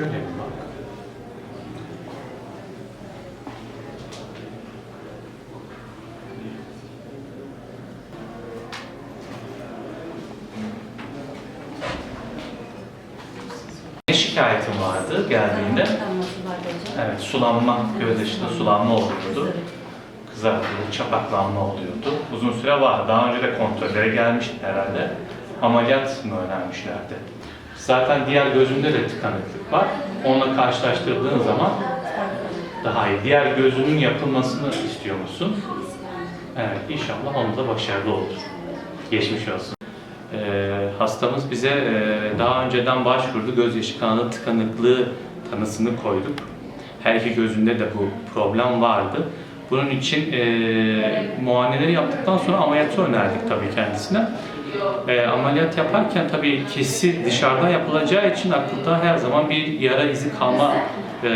Şöyle bir bak. Ne şikayetin vardı geldiğinde? Evet, sulanma, göz dışında sulanma oluyordu. Kızarık. Kızarıklık, çapaklanma oluyordu. Uzun süre var. Daha önce de kontrollere gelmişti herhalde. Ameliyat mı önermişlerdi? Zaten diğer gözünde de tıkanıklık var. Onunla karşılaştırdığın zaman daha iyi. Diğer gözünün yapılmasını istiyor musun? Evet, inşallah onda da başarılı olur. Geçmiş olsun. Ee, hastamız bize e, daha önceden başvurdu. Gözyaşı kanalı tıkanıklığı tanısını koyduk. Her iki gözünde de bu problem vardı. Bunun için e, muayeneleri yaptıktan sonra ameliyatı önerdik tabii kendisine. E, ameliyat yaparken tabii kesi dışarıdan yapılacağı için akılda her zaman bir yara izi kalma e,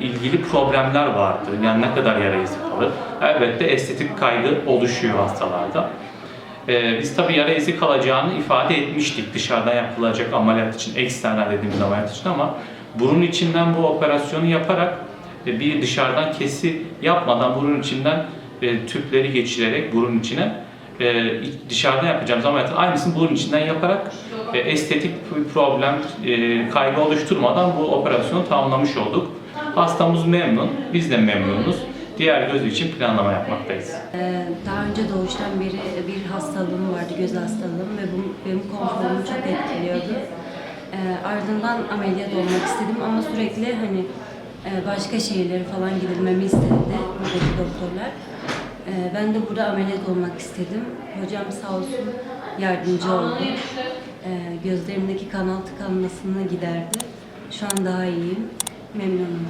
ilgili problemler vardı. Yani ne kadar yara izi kalır? Elbette estetik kaygı oluşuyor hastalarda. Ee, biz tabii yara izi kalacağını ifade etmiştik dışarıdan yapılacak ameliyat için, eksternal dediğimiz ameliyat için ama burun içinden bu operasyonu yaparak e, bir dışarıdan kesi yapmadan burun içinden e, tüpleri geçirerek burun içine e, dışarıdan yapacağımız ameliyatın aynısını burun içinden yaparak e, estetik problem, e, kaygı oluşturmadan bu operasyonu tamamlamış olduk. Hastamız memnun, biz de memnunuz. Diğer göz için planlama yapmaktayız. Ee, Daha önce doğuştan beri bir hastalığım vardı, göz hastalığım ve bu benim konforumu çok etkiliyordu. Ee, ardından ameliyat olmak istedim ama sürekli hani e, başka şehirlere falan gidilmemi istedi buradaki doktorlar. Ee, ben de burada ameliyat olmak istedim. Hocam sağ olsun yardımcı oldu. Ee, gözlerimdeki kanal tıkanmasını giderdi. Şu an daha iyiyim. Memnunum.